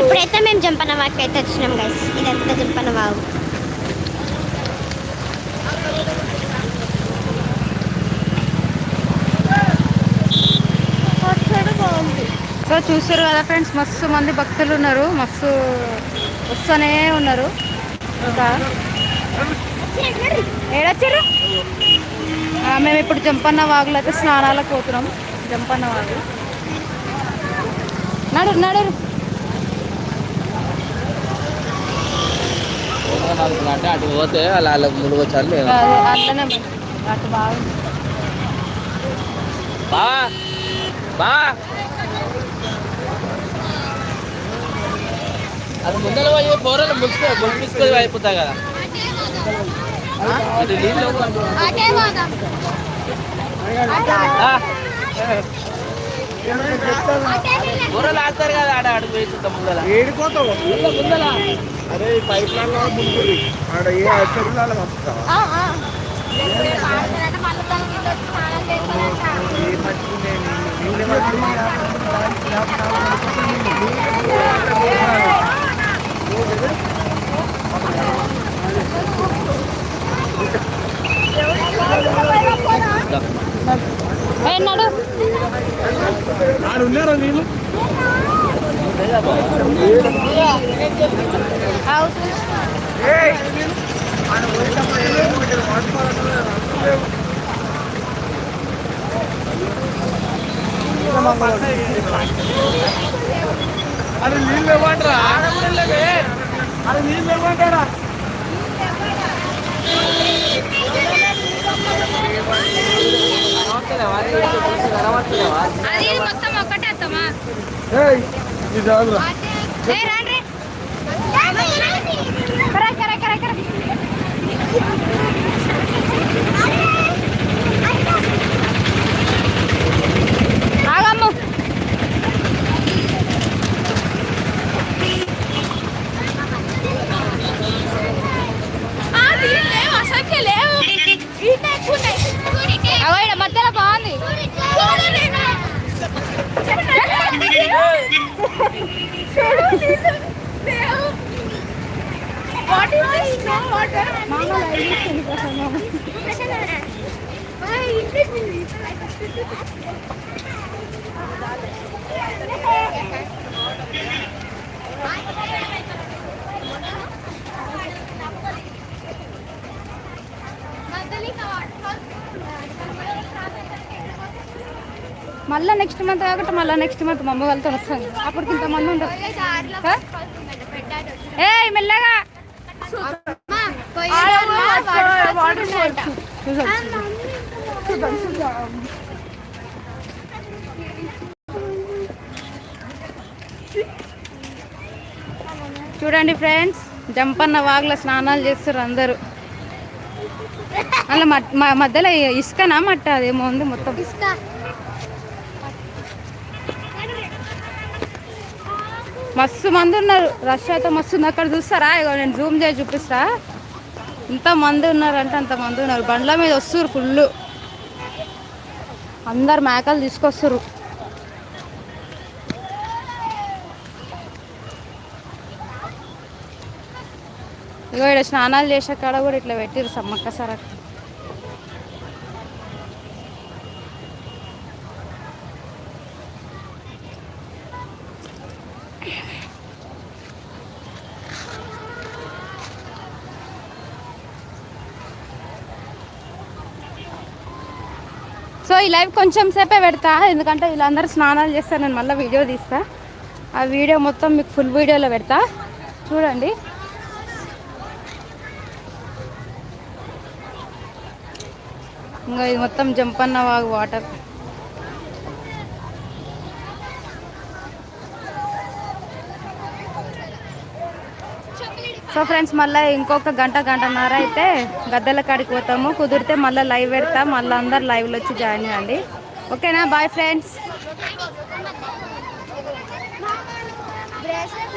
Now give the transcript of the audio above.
ఇప్పుడైతే మేము వాక్ అయితే వచ్చినాం గైస్ ఇదంతా జంపన్న వాగు సో చూసారు కదా ఫ్రెండ్స్ మస్తు మంది భక్తులు ఉన్నారు. మస్తు వస్తూనే ఉన్నారు. ఇంకా ఏడొచ్చారు? మేము ఇప్పుడు జంపన్న వాగులో అయితే స్నానాలకు పోతున్నాం. జంపన్న వాగు నడు నడు. అంటే అటు పోతే అలా వాళ్ళకి ములుగు వచ్చారు లేదు అదే, అట్లనే మరి. అటు బాగుంది బా బా అది ముందర పోయి బోరలు ముసుకు ములిపించుకొని అయిపోతా కదా అది నీళ్ళు ఆ. బోరలు ఆడతారు కదా ఆడ అడుగు వేసుకుంటాం ముందర ఏడిపోతావు? ముందర అరే పైప్ లైన్లో ముందుది ఆడ ఏ చెరువులలో పంపుతావా ఏ మట్టుకునే నీళ్ళే ఏ, నడు ఆడు ఉన్నారా నేను అరే నీళ్ళు ఇవ్వండి రా అరే నీళ్ళు ఇవ్వంటారా అది ఇది మొత్తం ఒక్కటే అత్తమ్మా ఏయ్ ఇది చాలురా What is this snow water? Mama, I used to live for mama. I used to live for mama. మళ్ళీ నెక్స్ట్ మంత్ కాకుండా మళ్ళీ నెక్స్ట్ మంత్ మా అమ్మ వాళ్ళతో వస్తాను. అప్పటికి ఇంతమంది ఉండరు? ఏ మెల్లగా. చూడండి ఫ్రెండ్స్ జంపన్న వాగులో స్నానాలు చేస్తారు అందరూ. అలా మధ్యలో ఇసుకనా మట్ట? అదేమో ఉంది మొత్తం. మస్తు మంది ఉన్నారు. రష్ అయితే మస్తు ఉంది. అక్కడ చూస్తారా? ఇగో నేను జూమ్ చేసి చూపిస్తా. ఇంత మంది ఉన్నారంటే అంత మంది ఉన్నారు. బండ్ల మీద వస్తారు ఫుల్ అందరు మేకలు తీసుకొస్తారు ఇగో ఇక్కడ స్నానాలు చేసే కాడ కూడా ఇట్లా పెట్టిరు సమ్మక్క సార్ ఈ లైవ్ కొంచెం సేపే పెడతా ఎందుకంటే వీళ్ళందరూ స్నానాలు చేస్తా నేను మళ్ళీ వీడియో తీస్తా. ఆ వీడియో మొత్తం మీకు ఫుల్ వీడియోలో పెడతా. చూడండి. ఇంకా ఇది మొత్తం జంపన్న వాగు వాటర్. సో ఫ్రెండ్స్ మళ్ళీ ఇంకొక గంట గంటన్నర అయితే గద్దెల కాడికి పోతాము. కుదిరితే మళ్ళీ లైవ్ పెడతా. మళ్ళీ అందరు లైవ్లో వచ్చి జాయిన్ కాండి ఓకేనా? Bye friends bracelet